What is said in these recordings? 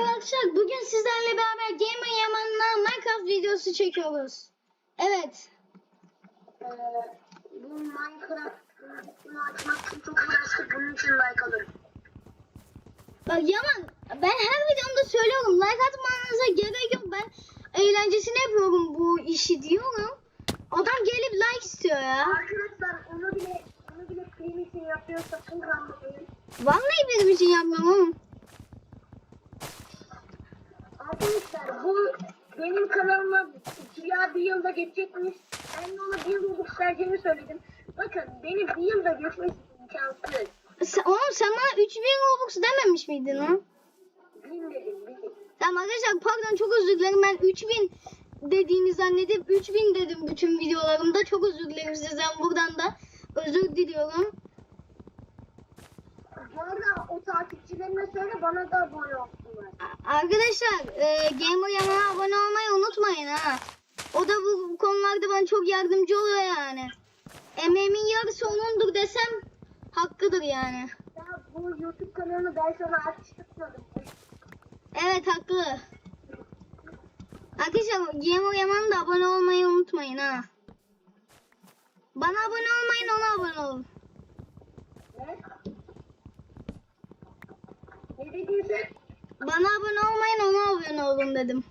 arkadaşlar bugün sizlerle beraber Gamer Yaman'la Minecraft videosu çekiyoruz. Evet. Ee, bu Minecraft bunu açmak için çok uğraştık. Bunun için like alırım. Bak Yaman ben her videomda söylüyorum like atmanıza gerek yok. Ben eğlencesine yapıyorum bu işi diyorum. Adam gelip like istiyor ya. Arkadaşlar onu bile onu bile film için yapıyor. Sakın kanmayın. Vallahi benim için yapmıyorum oğlum. Arkadaşlar bu benim kanalıma ya bir yılda geçecekmiş. Ben de ona bir yıl göstereceğini söyledim. Bakın benim bir yılda geçmesi imkansız. Sen, oğlum sen bana 3000 Robux dememiş miydin lan? Bin dedim bin. Tamam arkadaşlar pardon çok özür dilerim ben 3000 dediğini zannedip 3000 dedim bütün videolarımda. Çok özür dilerim sizden buradan da özür diliyorum. Arada o takipçilerine söyle bana da abone olsunlar. Arkadaşlar e, Gamer Yaman'a abone olmayı unutmayın ha. O da bu, bu konularda bana çok yardımcı oluyor yani. Emeğimin yarısı onundur desem hakkıdır yani. Ya bu YouTube kanalını ben sana açtırmadım. Evet haklı. Arkadaşlar Gamer Yaman'a da abone olmayı unutmayın ha. Bana abone olmayın ona abone olun. Ne? Bana abone olmayın ona abone olun dedim.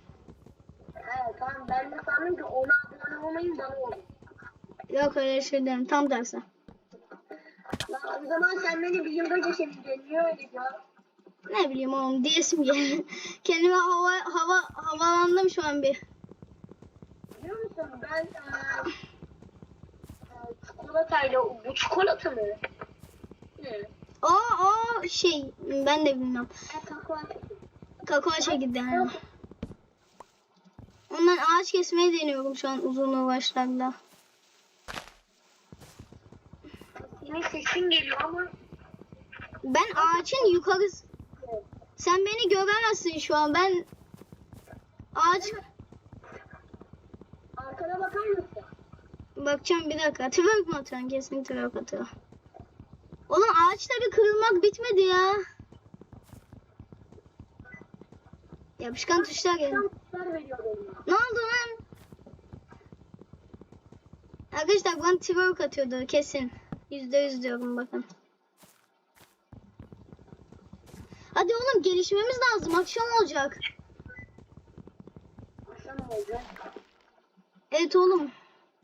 Evet tamam ben de sandım ki ona abone olmayın bana olun. Yok öyle şey derim tam tersi. Lan o zaman sen beni bir yılda geçemeyeceksin. Niye öyle ya? Ne bileyim oğlum diyesim geldi. Kendime hava hava havalandım şu an bir. Biliyor musun ben eee eee, çikolatayla bu çikolata mı? Şey ben de bilmiyorum. Ben kakao Kakao çekirdeği. yani. Ondan ağaç kesmeyi deniyorum şu an uzun uğraşlarla. Senin sesin geliyor ama Ben ağaçın yukarısı. Sen beni göremezsin şu an. Ben ağaç arkana bakar mısın? bakacağım bir dakika. Twerk mı atıyorsun? Kesin twerk atıyor. Oğlum ağaçları kırılmak bitmedi ya. Yapışkan tuşlar geldi. Ne oldu lan? Arkadaşlar bana twerk atıyordu kesin. Yüzde yüz diyorum bakın. Hadi oğlum gelişmemiz lazım. Akşam olacak. Akşam olacak. Evet oğlum.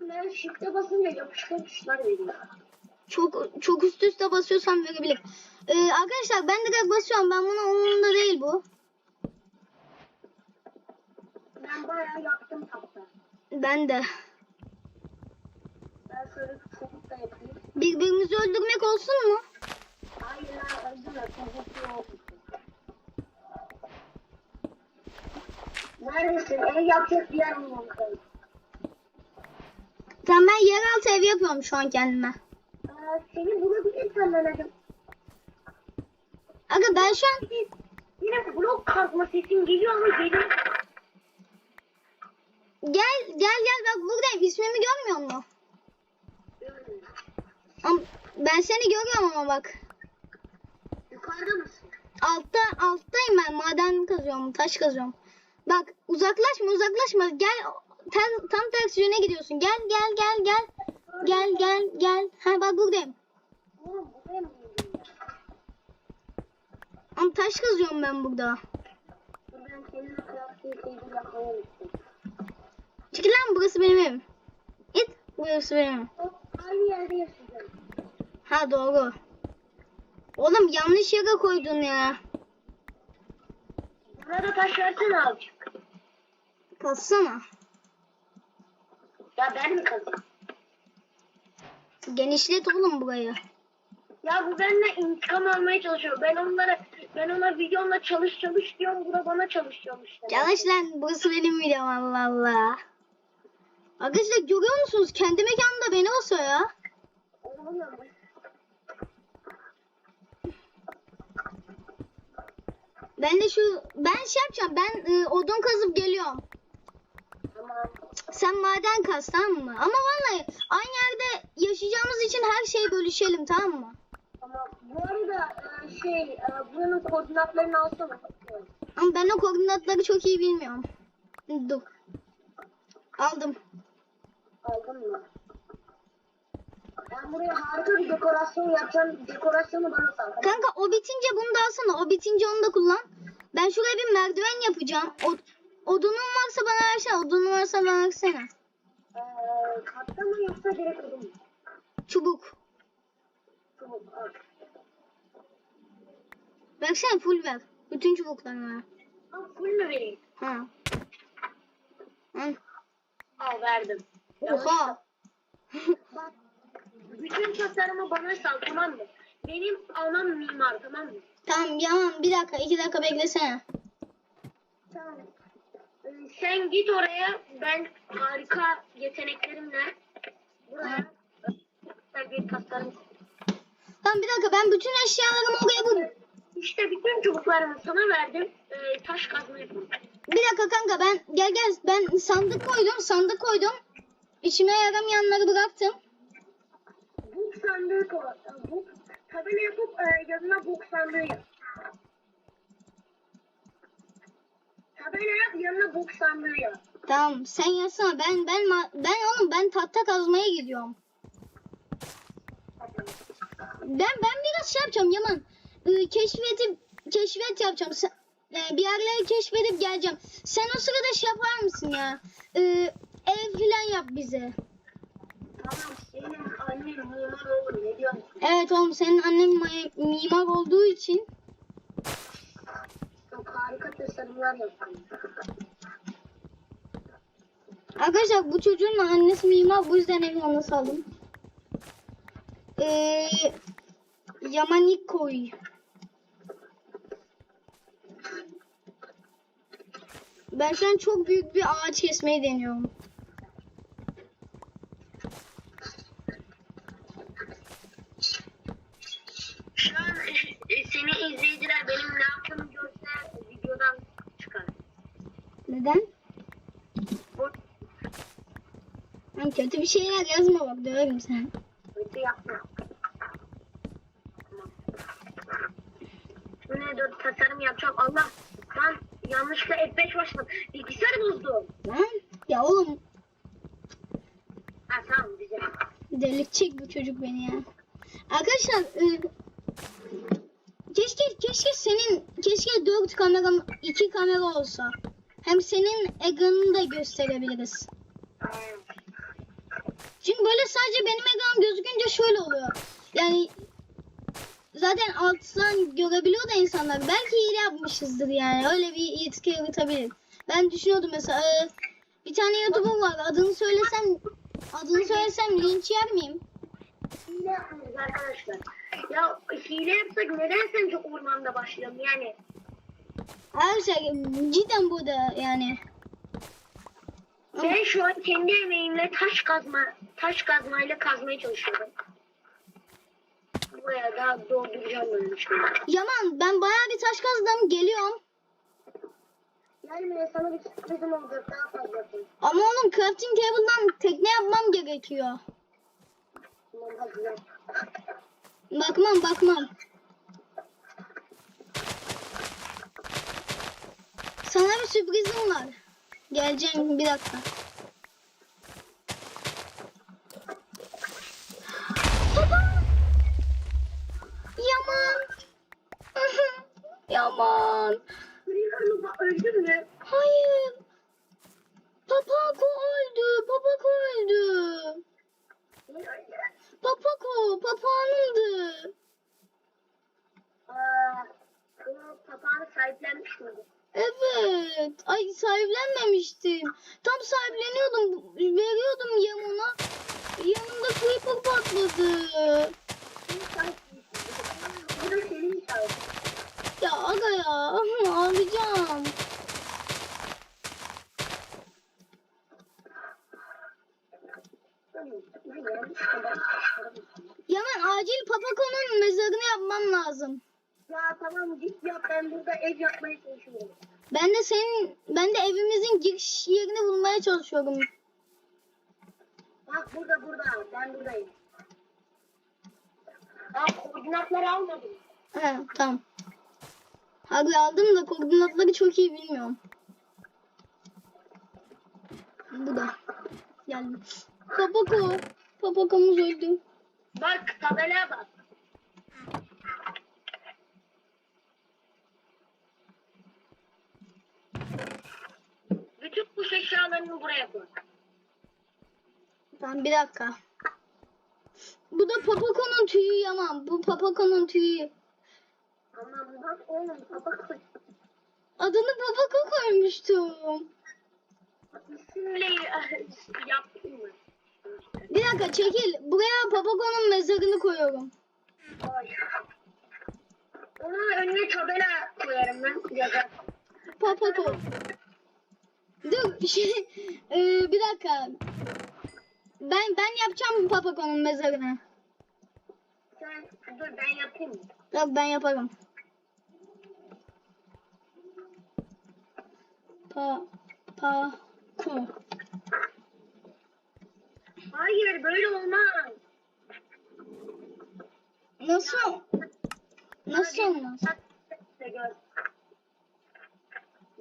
Ben shift'e basınca yapışkan tuşlar veriyor. Çok çok üst üste basıyorsam verebilir. Ee, arkadaşlar ben direkt basıyorum. Ben buna umurumda değil bu. Ben bayağı yaptım hatta. Ben de. Ben şöyle çubuk da yapayım. Birbirimizi öldürmek olsun mu? Hayır lan öldürme. Çubuk yok. Neredesin? Ev yapacak bir yer mi yok? Tamam ben yeraltı ev yapıyorum şu an kendime. Aa, seni bulabilirsem ben hadi. Aga ben şu an Yine blok kazma sesin geliyor ama geliyor. gel gel gel bak buradayım. İsmimi görmüyor musun? Ama ben seni görüyorum ama bak. Yukarıda mısın? Altta alttayım ben. Maden kazıyorum, taş kazıyorum. Bak uzaklaşma uzaklaşma. Gel tam, tam tersi yöne gidiyorsun. Gel gel gel gel. Gel gel gel. Ha bak buradayım. Ama taş kazıyorum ben burada. Çekil lan burası benim evim. Git burası benim evim. Aynı yerde yaşayacağım. Ha doğru. Oğlum yanlış yere koydun ya. Burada taş versene azıcık. Kazsana. Ya ben mi kazayım? Genişlet oğlum burayı. Ya bu benimle intikam almaya çalışıyor. Ben onlara ben ona videomla çalış çalış diyorum. Bu da bana çalış çalış. diyor. Çalış lan burası benim videom Allah Allah. Arkadaşlar görüyor musunuz? Kendi mekanımda beni basıyor ya. Oğlum, Ben de şu ben şey yapacağım. Ben e, odun kazıp geliyorum. Tamam. Sen maden kaz tamam mı? Ama vallahi aynı yerde yaşayacağımız için her şeyi bölüşelim tamam mı? Tamam. Bu arada e, şey e, buranın koordinatlarını alsana. Ama ben o koordinatları çok iyi bilmiyorum. Dur. Aldım. Aldın mı? Ben buraya harika bir dekorasyon yapacağım. Dekorasyonu bana sal. Kanka o bitince bunu da alsana. O bitince onu da kullan. Ben şuraya bir merdiven yapacağım. O, odunun varsa bana versene. Odunun varsa bana versene. Ee, katta mı yoksa direkt odun mu? Çubuk. Çubuk al. Versene full ver. Bütün çubuklarını ver. Al full mü vereyim? Ha. Hı. Al verdim. Oha. Bak. Bütün tasarımı bana sal tamam mı? Benim anam mimar tamam mı? Tamam yaman bir dakika iki dakika beklesene. Tamam. Ee, sen git oraya. Ben harika yeteneklerimle buraya güzel bir tasarım Tamam bir dakika ben bütün eşyalarımı oraya koydum. İşte bütün çubuklarımı sana verdim. Ee, taş kazma yapalım. Bir dakika kanka ben gel gel ben sandık koydum sandık koydum. İçime yaramayanları bıraktım. Buk sandığı koy. Buk tabela yapıp e, yanına buk sandığı yap. Tabela yap yanına buk sandığı yap. Tamam sen yazsana ben ben ben oğlum ben tahta kazmaya gidiyorum. Ben ben biraz şey yapacağım Yaman. Ee, keşfedip keşfet yapacağım. Sen, e, bir yerleri keşfedip geleceğim. Sen o sırada şey yapar mısın ya? Ee, ev filan yap bize. Tamam senin annen mimar olur ne diyorsun? Evet oğlum senin annen ma- mimar olduğu için. Çok harika tasarımlar yaptın. Arkadaşlar bu çocuğun annesi mimar bu yüzden evi ona saldım. Ee, Yamanikoy. Ben şu an çok büyük bir ağaç kesmeyi deniyorum. Şu an e, seni izleyiciler benim ne yaptığımı görse videodan çıkar. Neden? Bu Lan kötü bir şeyler yazma bak döverim seni. kötü yapma. Dur tasarım yapacağım. Allah ben yanlışlıkla F5 başladım. Bilgisayarı bozdum. Lan ya oğlum Ha tamam güzel. delirtecek bu çocuk beni ya. Arkadaşlar e, keşke keşke senin keşke dört kamera iki kamera olsa. Hem senin ekranını da gösterebiliriz. Çünkü böyle sadece benim ekranım gözükünce şöyle oluyor. Yani zaten alttan görebiliyor da insanlar. Belki hile yapmışızdır yani. Öyle bir yetki yaratabilir. Ben düşünüyordum mesela e, bir tane YouTuber var. Adını söylesem adını söylesem linç yer miyim? Hile yapmıyoruz arkadaşlar. Ya hile yapsak neden sen çok ormanda başlayalım yani? Arkadaşlar cidden burada yani. Ben şu an kendi emeğimle taş kazma, taş kazmayla kazmaya çalışıyorum. Buraya da dolduracağım böyle. Yaman ben bayağı bir taş kazdım geliyorum. Yani sana bir sürprizim olacak daha fazlası. Ama oğlum crafting table'dan tekne yapmam gerekiyor. Tamam hadi yap. Bakmam bakmam. Sana bir sürprizim var. Geleceğim bir dakika. Baba! Yaman. Yaman. Creeper'lı öldü mü? Hayır. Papako öldü. Papako öldü. Papako. Papağanımdı. Aa, bu papağanı sahiplenmiş miydi? Evet. Ay sahiplenmemiştim. Tam sahipleniyordum. Veriyordum yem ona. Yanımda creeper patladı. Ya aga ya. Ağlayacağım. Yaman acil Papako'nun mezarını yapmam lazım. Ya tamam git yap ben burada ev yapmaya çalışıyorum. Ben de senin ben de evimizin giriş yerini bulmaya çalışıyorum. Bak burada burada ben buradayım. Aa koordinatları almadım. He tamam. Abi aldım da koordinatları çok iyi bilmiyorum. Bu da. Geldim. Papako. Papakomuz öldü. Bak tabelaya bak. Bütün kuş eşyalarını buraya koy. Tamam bir dakika. Bu da Papako'nun tüyü yaman. Bu Papako'nun tüyü. Aman bak oğlum kuş. Adını Papako koymuştum. İsimle yaptın mı? Bir dakika çekil. Buraya Papako'nun mezarını koyuyorum. Ay. Onun önüne tabela koyarım ben yazar. Dur şey, e, bir dakika. Ben ben yapacağım bu Papako'nun mezarını. Sen dur ben yapayım? Yok ben yaparım. Pa pa ko. Hayır böyle olmaz. Nasıl? Nasıl olmaz?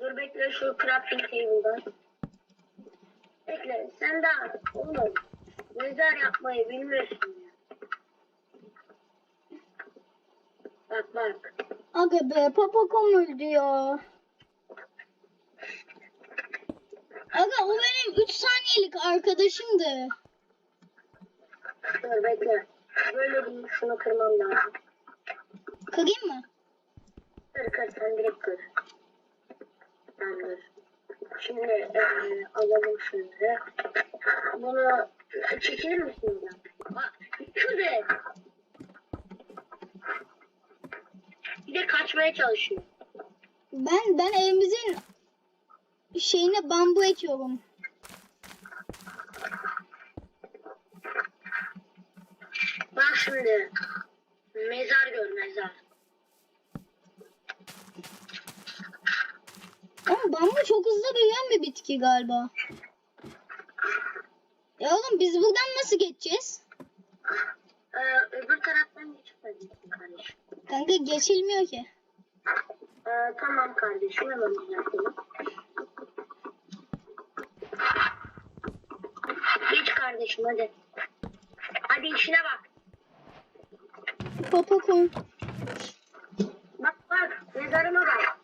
Dur bekle şu crafting table'dan. Bekle sen daha oğlum mezar yapmayı bilmiyorsun ya. Bak bak. Aga be Papakom öldü ya. Aga o benim 3 saniyelik arkadaşımdı. Dur bekle. Böyle bir şunu kırmam lazım. Kırayım mı? Kır kır sen direkt kır. Tamamdır. Şimdi eee alalım şunları. Bunu çekilir misin buradan? Bak şurada. Bir de kaçmaya çalışıyor. Ben ben evimizin şeyine bambu ekiyorum. Bak şimdi. Mezar gör mezar. Bambu çok hızlı büyüyen bir bitki galiba. Ya oğlum biz buradan nasıl geçeceğiz? Ee, öbür taraftan geçmedin kardeşim. Kanka geçilmiyor ki. Ee, tamam kardeşim hemen düzeltelim. Geç kardeşim hadi. Hadi işine bak. Papakom. Bak bak mezarıma bak.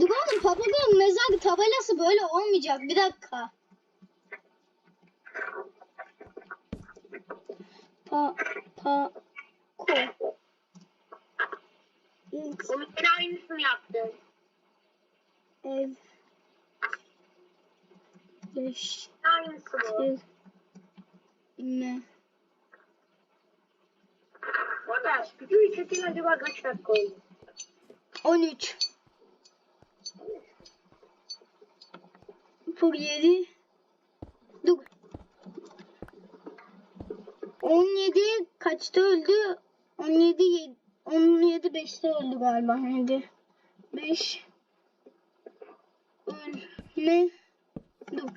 Dur oğlum Papakom mezar tabelası böyle olmayacak. Bir dakika. Pa pa ko. Onun aynısını yaptın. ev beş Aynısı bu. bir ne videoyu çekin acaba kaç dakika oldu? 13 Pur 7 Dur. 17 kaçta öldü? 17 yedi- 17 5'te öldü galiba. 7 5 Ölme. Dur.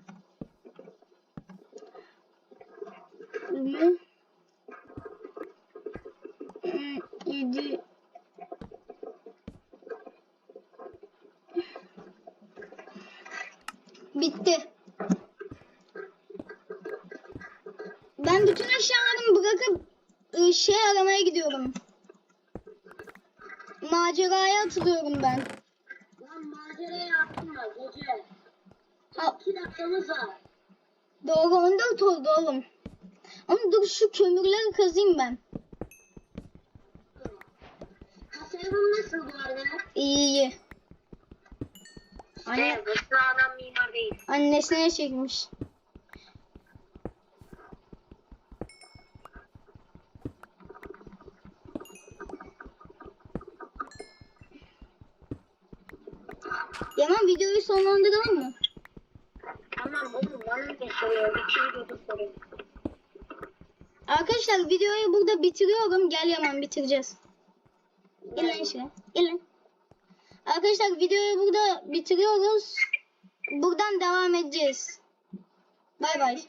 Ölme. 7 Bitti. Ben bütün eşyalarımı bırakıp ı, şey aramaya gidiyorum. Maceraya atılıyorum ben. Lan macera yaptım da gece. Ha, 2 dakikamız var. doğru 14 oldu oğlum. Ama dur şu kömürleri kazayım ben. Tasarımım nasıl bu arada? İyi iyi. Anne, adam mimar değil. annesine çekmiş. Yaman videoyu sonlandıralım mı? Tamam oğlum bana ne soruyor? Bir şey soruyor. Arkadaşlar videoyu burada bitiriyorum. Gel Yaman bitireceğiz. Gel lan şuraya. Gel lan. Arkadaşlar videoyu burada bitiriyoruz. Buradan devam edeceğiz. Bay bay.